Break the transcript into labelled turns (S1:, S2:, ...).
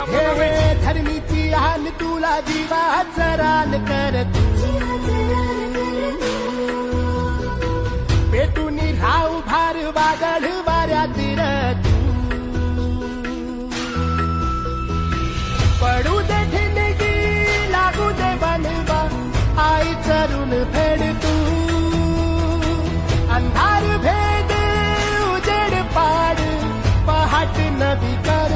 S1: धर्मीची हाल तुला जीवा हजराल करत. पेटून राहू भार वादळ वाऱ्या तिरत. पडू दे ठिणगी लागू दे बनवा आई चरून फेड तू. अंधार भेद उजेड पाड पहाट नवी कर